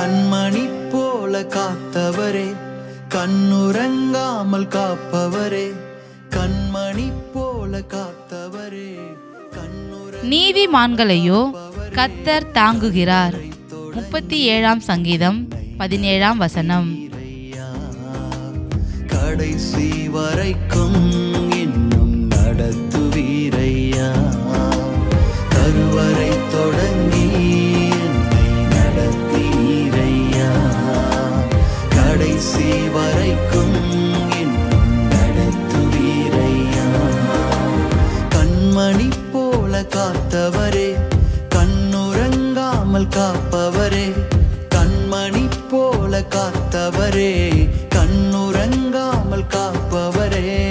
கண்மணி போல காத்தவரே கண்ணுறங்காமல் காப்பவரே கண்மணி போல காத்தவரே நீதிமான்களையோ கத்தர் தாங்குகிறார். முப்பத்தி ஏழாம் சங்கீதம் பதினேழாம் வசனம். கடைசி வரைக்கும் கடைசி வரைக்கும் இன்னும் நடத்துவீரையா கண்மணி போல காத்தவரே கண்ணுறங்காமல் காப்பவரே கண்மணி போல காத்தவரே கண்ணுறங்காமல் காப்பவரே.